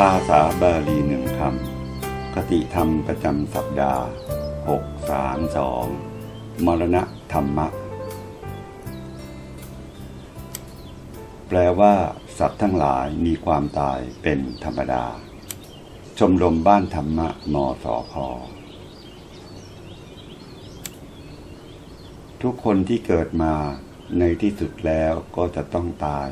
ภาษาบาลีหนึ่งคำคติธรรมประจำสัปดาห์ 6 3 2 มรณะธรรมะ แปลว่าสัตว์ทั้งหลายมีความตายเป็นธรรมดา ชมรมบ้านธรรมะมสพทุกคนที่เกิดมาในที่สุดแล้วก็จะต้องตาย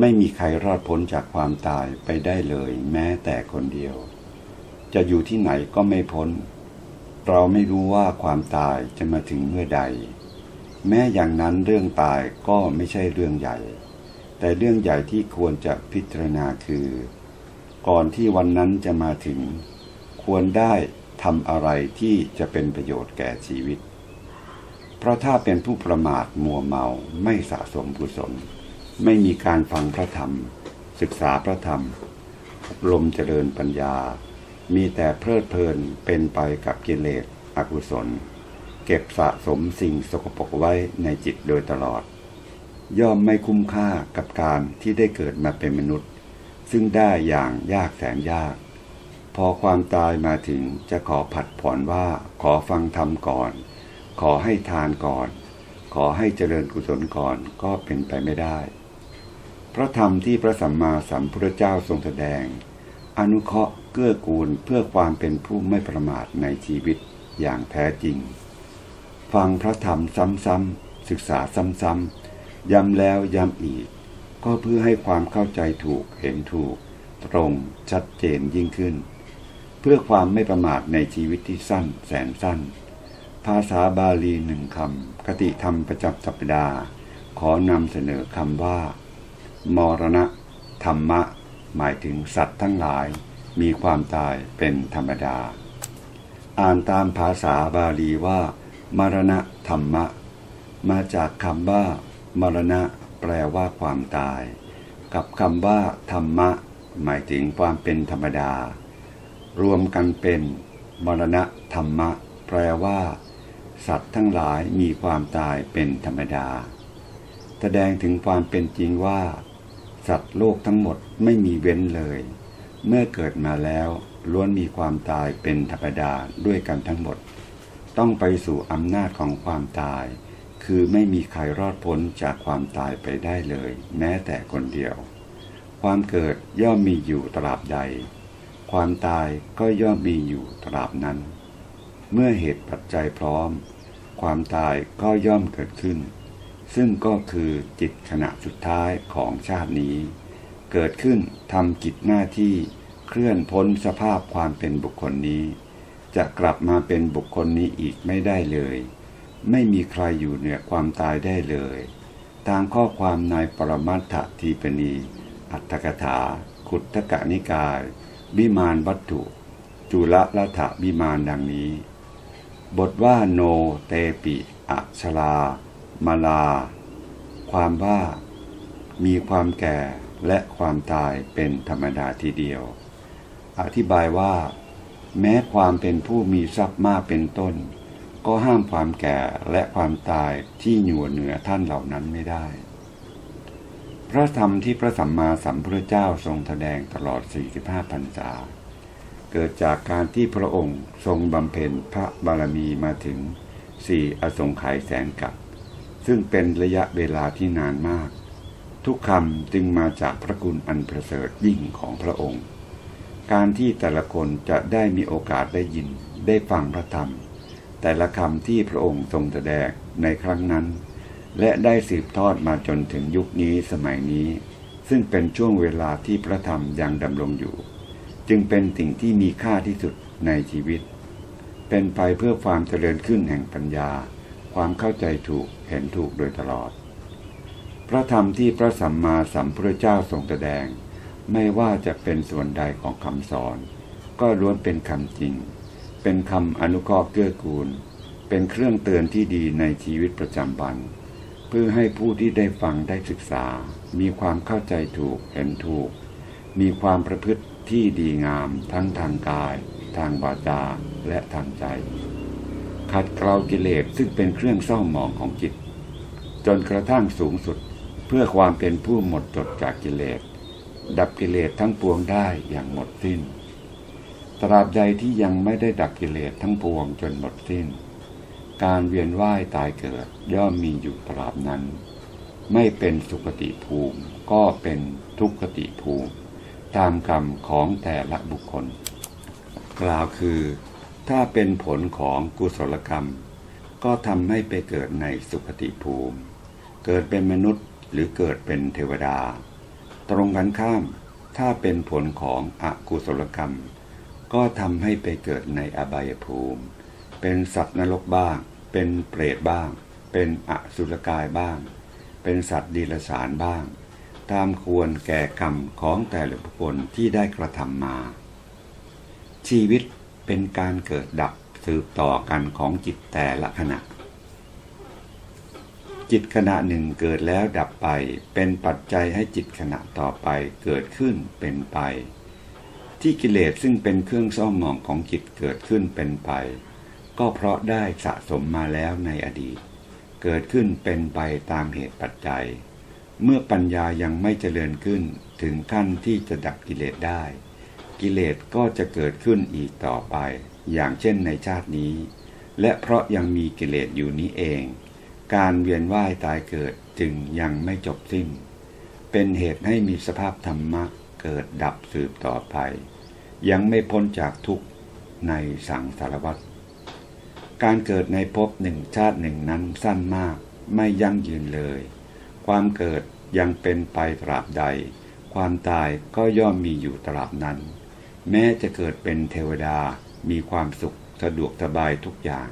ไม่มีใครรอดพ้นจากความตายไปได้เลยแม้แต่คนเดียว จะอยู่ที่ไหนก็ไม่พ้น เราไม่รู้ว่าความตายจะมาถึงเมื่อใด แม้อย่างนั้นเรื่องตายก็ไม่ใช่เรื่องใหญ่ แต่เรื่องใหญ่ที่ควรจะพิจารณาคือ ก่อนที่วันนั้นจะมาถึง ควรได้ทำอะไรที่จะเป็นประโยชน์แก่ชีวิต เพราะถ้าเป็นผู้ประมาทมัวเมาไม่สะสมกุศล ไม่มีการฟังพระธรรม ศึกษาพระธรรมอบรมเจริญปัญญา มีแต่เพลิดเพลินเป็นไปกับกิเลสอกุศล เก็บสะสมสิ่งสกปรกไว้ในจิตโดยตลอด ย่อมไม่คุ้มค่ากับการที่ได้เกิดมาเป็นมนุษย์ ซึ่งได้อย่างยากแสนยาก พอความตายมาถึงจะขอผัดผ่อนว่าขอฟังธรรมก่อน ขอให้ทานก่อน ขอให้เจริญกุศลก่อนก็เป็นไปไม่ได้ พระธรรมที่พระสัมมาสัมพุทธเจ้าทรงแสดง อนุเคราะห์เกื้อกูลเพื่อความเป็นผู้ไม่ประมาทในชีวิตอย่างแท้จริง ฟังพระธรรมซ้ำๆศึกษาซ้ำๆย้ำแล้วย้ำอีก ก็เพื่อให้ความเข้าใจถูกเห็นถูก ตรงชัดเจนยิ่งขึ้น เพื่อความไม่ประมาทในชีวิตที่สั้นแสนสั้น ภาษาบาลีหนึ่งคำคติธรรมประจำสัปดาห์ ขอนำเสนอคำว่า มรณะ ธรรมะ หมายถึงสัตว์ทั้งหลาย มีความตายเป็นธรรมดา อ่านตามภาษาบาลีว่า มรณะธรรมะ มาจากคำว่า มรณะ แปลว่าความตาย กับคำว่า ธรรมะ หมายถึงความเป็นธรรมดา รวมกันเป็น มรณะธรรมะ แปลว่า สัตว์ทั้งหลายมีความตายเป็นธรรมดาแสดงถึงความเป็นจริงว่า สัตว์โลกทั้งหมดไม่มีเว้นเลย เมื่อเกิดมาแล้วล้วนมีความตายเป็นธรรมดาด้วยกันทั้งหมด ต้องไปสู่อำนาจของความตาย คือไม่มีใครรอดพ้นจากความตายไปได้เลย แม้แต่คนเดียว ความเกิดย่อมมีอยู่ตราบใด ความตายก็ย่อมมีอยู่ตราบนั้น เมื่อเหตุปัจจัยพร้อม ความตายก็ย่อมเกิดขึ้น ซึ่งก็คือจิตขณะสุดท้ายของชาตินี้ เกิดขึ้นทำกิจหน้าที่เคลื่อนพ้นสภาพความเป็นบุคคลนี้ จะกลับมาเป็นบุคคลนี้อีกไม่ได้เลย ไม่มีใครอยู่เหนือความตายได้เลย ตามข้อความในปรมัตถทีปณี อัตถกถา ขุทกะนิกาย วิมานวัตถุ จุลละถะวิมานดังนี้ บทว่าโนเตปิอัชลา มาลา ความว่า มีความแก่และความตายเป็นธรรมดาทีเดียว อธิบายว่า แม้ความเป็นผู้มีทรัพย์มากเป็นต้น ก็ห้ามความแก่และความตายที่อยู่เหนือท่านเหล่านั้นไม่ได้ พระธรรมที่พระสัมมาสัมพุทธเจ้าทรงแสดงตลอด 45พรรษาเกิดจากการที่พระองค์ทรงบำเพ็ญพระบารมีมาถึงสี่อสงไขยแสนกับ ซึ่งเป็นระยะเวลาที่นานมาก ทุกคำจึงมาจากพระคุณอันประเสริฐยิ่งของพระองค์ การที่แต่ละคนจะได้มีโอกาสได้ยินได้ฟังพระธรรม แต่ละคำที่พระองค์ทรงแสดงในครั้งนั้น และได้สืบทอดมาจนถึงยุคนี้สมัยนี้ ซึ่งเป็นช่วงเวลาที่พระธรรมยังดำรงอยู่ จึงเป็นสิ่งที่มีค่าที่สุดในชีวิต เป็นไปเพื่อความเจริญขึ้นแห่งปัญญา ความเข้าใจถูกเห็นถูกโดยตลอด พระธรรมที่พระสัมมาสัมพุทธเจ้าทรงแสดง ไม่ว่าจะเป็นส่วนใดของคำสอน ก็ล้วนเป็นคำจริง เป็นคำอนุเคราะห์เกื้อกูล เป็นเครื่องเตือนที่ดีในชีวิตประจำวัน เพื่อให้ผู้ที่ได้ฟังได้ศึกษา มีความเข้าใจถูกเห็นถูก มีความประพฤติที่ดีงามทั้งทางกาย ทางวาจาและทางใจ ขัดเกลากิเลสซึ่งเป็นเครื่องเศร้าหมองของจิต จนกระทั่งสูงสุดเพื่อความเป็นผู้หมดจดจากกิเลส ดับกิเลสทั้งปวงได้อย่างหมดสิ้น ตราบใดที่ยังไม่ได้ดับกิเลสทั้งปวงจนหมดสิ้น การเวียนว่ายตายเกิดย่อมมีอยู่ตราบนั้น ไม่เป็นสุคติภูมิก็เป็นทุกขติภูมิ ตามกรรมของแต่ละบุคคล กล่าวคือ ถ้าเป็นผลของกุศลกรรม ก็ทำให้ไปเกิดในสุคติภูมิ เกิดเป็นมนุษย์หรือเกิดเป็นเทวดา ตรงกันข้าม ถ้าเป็นผลของอกุศลกรรม ก็ทำให้ไปเกิดในอบายภูมิ เป็นสัตว์นรกบ้าง เป็นเปรตบ้าง เป็นอสุรกายบ้าง เป็นสัตว์ดีลสารบ้าง ตามควรแก่กรรมของแต่ละบุคคลที่ได้กระทำมา ชีวิต เป็นการเกิดดับสืบต่อกันของจิตแต่ละขณะ จิตขณะหนึ่งเกิดแล้วดับไป เป็นปัจจัยให้จิตขณะต่อไปเกิดขึ้นเป็นไป ที่กิเลสซึ่งเป็นเครื่องเศร้าหมองของจิตเกิดขึ้นเป็นไป ก็เพราะได้สะสมมาแล้วในอดีต เกิดขึ้นเป็นไปตามเหตุปัจจัย เมื่อปัญญายังไม่เจริญขึ้นถึงขั้นที่จะดับกิเลสได้ กิเลสก็จะเกิดขึ้นอีกต่อไป อย่างเช่นในชาตินี้ และเพราะยังมีกิเลสอยู่นี้เอง การเวียนว่ายตายเกิดจึงยังไม่จบสิ้น เป็นเหตุให้มีสภาพธรรมะเกิดดับสืบต่อไป ยังไม่พ้นจากทุกข์ในสังสารวัฏการเกิดในภพหนึ่งชาติหนึ่งนั้นสั้นมากไม่ยั่งยืนเลย ความเกิดยังเป็นไปตราบใด ความตายก็ย่อมมีอยู่ตราบนั้น แม้จะเกิดเป็นเทวดามีความสุขสะดวกสบายทุกอย่าง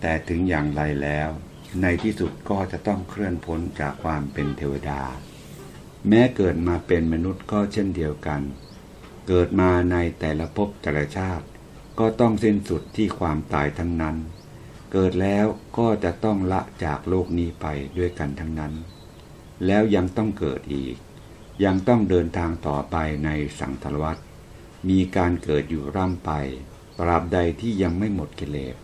แต่ถึงอย่างไรแล้ว ในที่สุดก็จะต้องเคลื่อนพ้นจากความเป็นเทวดา แม้เกิดมาเป็นมนุษย์ก็เช่นเดียวกัน เกิดมาในแต่ละภพแต่ละชาติ ก็ต้องสิ้นสุดที่ความตายทั้งนั้น เกิดแล้วก็จะต้องละจากโลกนี้ไปด้วยกันทั้งนั้น แล้วยังต้องเกิดอีก ยังต้องเดินทางต่อไปในสังสารวัฏ มีการเกิดอยู่ร่ำไปตราบใดที่ยังไม่หมดกิเลส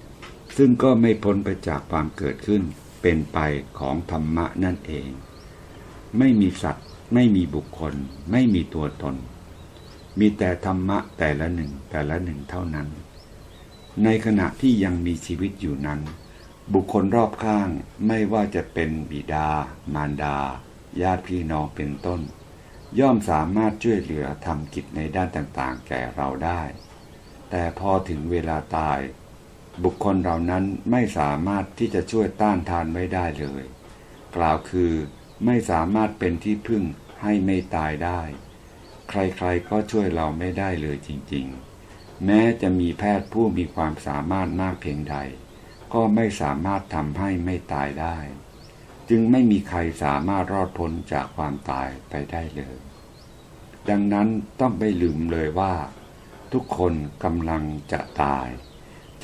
ซึ่งก็ไม่พ้นไปจากความเกิดขึ้นเป็นไปของธรรมะนั่นเอง ไม่มีสัตว์ ไม่มีบุคคล ไม่มีตัวตน มีแต่ธรรมะแต่ละหนึ่งแต่ละหนึ่งเท่านั้น ในขณะที่ยังมีชีวิตอยู่นั้น บุคคลรอบข้างไม่ว่าจะเป็นบิดา มารดา ญาติพี่น้องเป็นต้น ย่อมสามารถช่วยเหลือทำกิจในด้านต่างๆ แก่เราได้ แต่พอถึงเวลาตาย บุคคลเหล่านั้นไม่สามารถที่จะช่วยต้านทานไว้ได้เลย กล่าวคือไม่สามารถเป็นที่พึ่งให้ไม่ตายได้ ใครๆก็ช่วยเราไม่ได้เลยจริงๆ แม้จะมีแพทย์ผู้มีความสามารถมากเพียงใด ก็ไม่สามารถทำให้ไม่ตายได้ จึงไม่มีใครสามารถรอดพ้นจากความตายไปได้เลย ดังนั้นต้องไม่ลืมเลยว่า ทุกคนกำลังจะตาย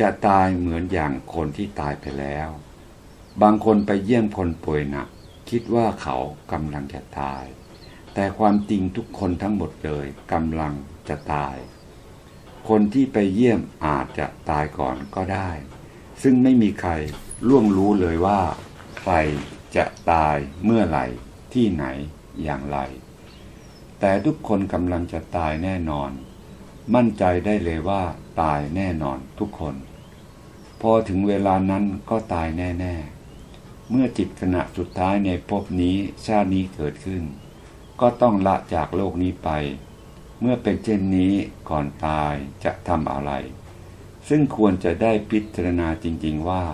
จะตายเหมือนอย่างคนที่ตายไปแล้ว บางคนไปเยี่ยมคนป่วยหนัก คิดว่าเขากำลังจะตาย แต่ความจริงทุกคนทั้งหมดเลยกำลังจะตาย คนที่ไปเยี่ยมอาจจะตายก่อนก็ได้ ซึ่งไม่มีใครล่วงรู้เลยว่าใคร จะตายเมื่อไหร่ที่ไหนอย่างไร แต่ทุกคนกำลังจะตายแน่นอน มั่นใจได้เลยว่าตายแน่นอนทุกคน พอถึงเวลานั้นก็ตายแน่ ๆ เมื่อจิตขณะสุดท้ายในภพนี้ชาตินี้เกิดขึ้น ก็ต้องละจากโลกนี้ไป เมื่อเป็นเช่นนี้ก่อนตายจะทำอะไร ซึ่งควรจะได้พิจารณาจริง ๆว่า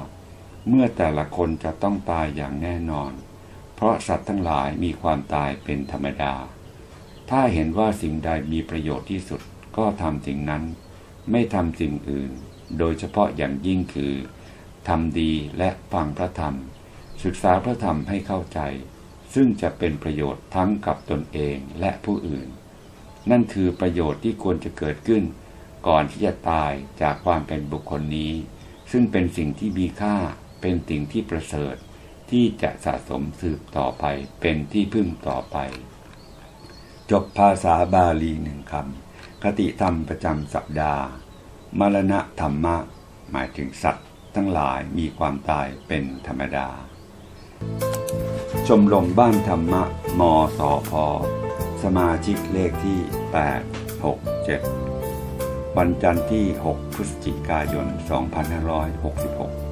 เมื่อแต่ละคนจะต้องตายอย่างแน่นอน เพราะสัตว์ทั้งหลายมีความตายเป็นธรรมดา ถ้าเห็นว่าสิ่งใดมีประโยชน์ที่สุดก็ทำสิ่งนั้น ไม่ทำสิ่งอื่น โดยเฉพาะอย่างยิ่งคือทำดีและฟังพระธรรม ศึกษาพระธรรมให้เข้าใจ ซึ่งจะเป็นประโยชน์ทั้งกับตนเองและผู้อื่น นั่นคือประโยชน์ที่ควรจะเกิดขึ้น ก่อนที่จะตายจากความเป็นบุคคลนี้ ซึ่งเป็นสิ่งที่มีค่า เป็นสิ่งที่ประเสริฐที่จะสะสมสืบต่อไปเป็นที่พึ่งต่อไป จบภาษาบาลีหนึ่งคำคติธรรมประจำสัปดาห์ มรณะธรรมะ หมายถึงสัตว์ทั้งหลายมีความตายเป็นธรรมดา ชมรมบ้านธรรมะ มสพสสมาชิกเลขที่ 867 วันจันทร์ที่ 6 พฤศจิกายน 2566